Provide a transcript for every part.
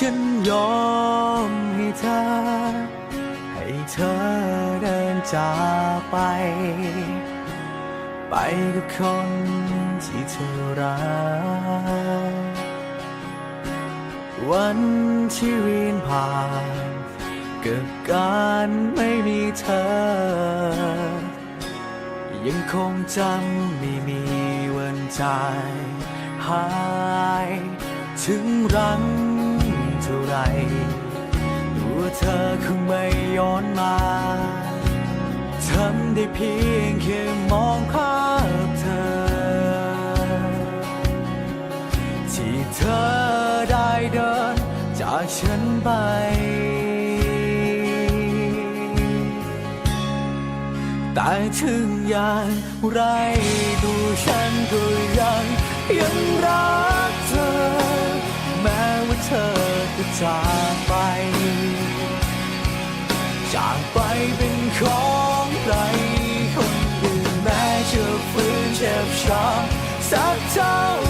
ฉันยอมให้เธอ ให้เธอเดินจากไป ไปกับคนที่เธอรัก วันที่เวียนผ่านกับการไม่มีเธอ ยังคงจำไม่มีวันใจหาย ถึงรัง เท่าไรตัวเธอคงไม่ย้อนมาทำได้เพียงแค่มองภาพเธอ ที่เธอได้เดินจากฉันไปแต่ถึงอย่างไรดูฉันก็ยังยังรัก จากไป จากไปเป็นของใครคนอื่นแม้จะฟื้นเจ็บช้ำสักเท่า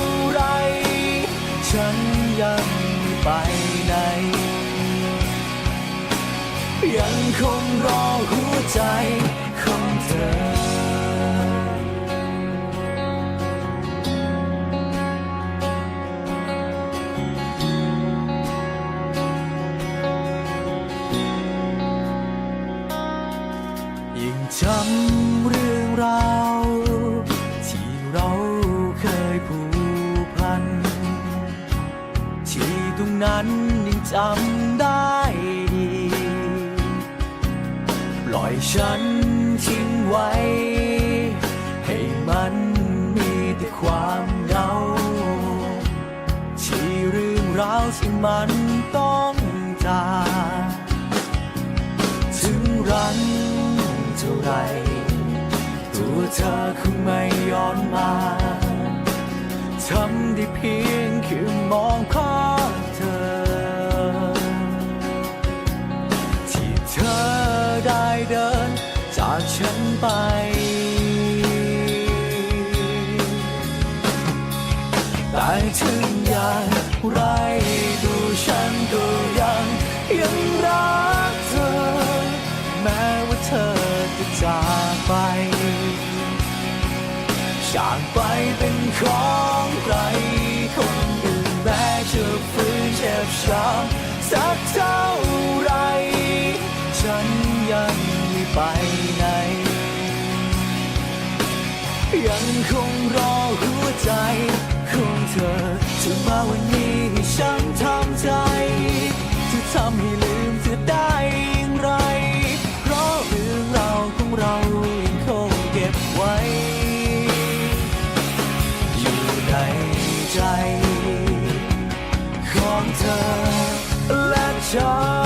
จำเรื่องราวที่เราเคยผูกพัน ที่ตรงนั้นยังจำได้ดี ปล่อยฉันทิ้งไว้ เธอคงไม่ย้อนมาทำได้เพียงแค่มองภาเธอ ที่เธอได้เดินจากฉันไป แต่ถึง จากไปเป็นของใครคนอื่นแม้จะฟื้นเจ็บช้ำสักเท่าไร ฉันยังไม่ไปไหน ยังคงรอหัวใจ แ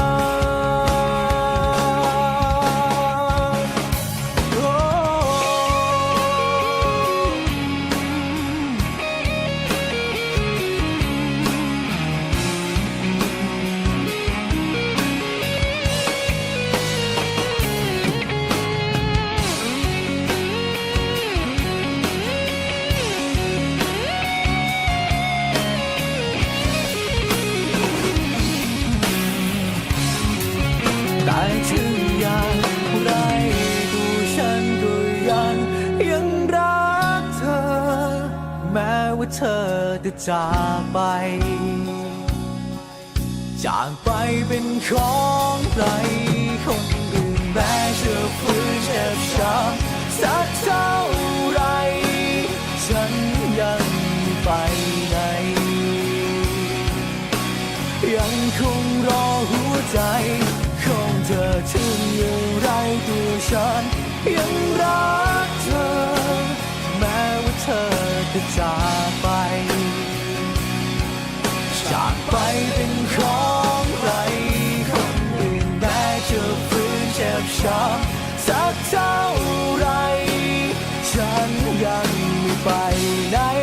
จะจากไป จากไปเป็นของใครคนอื่นแม้จะฟื้นเจ็บช้ำสักเท่าไร ฉันยังไปไหน ยังคงรอหัวใจของเธอถึงอยู่ไรตัวฉันยังรักากไปเป็นของใครคนอื่นแม้จะฟื้นเจ็บช้ำสักเท่าไร ฉันยังไม่ไปไหน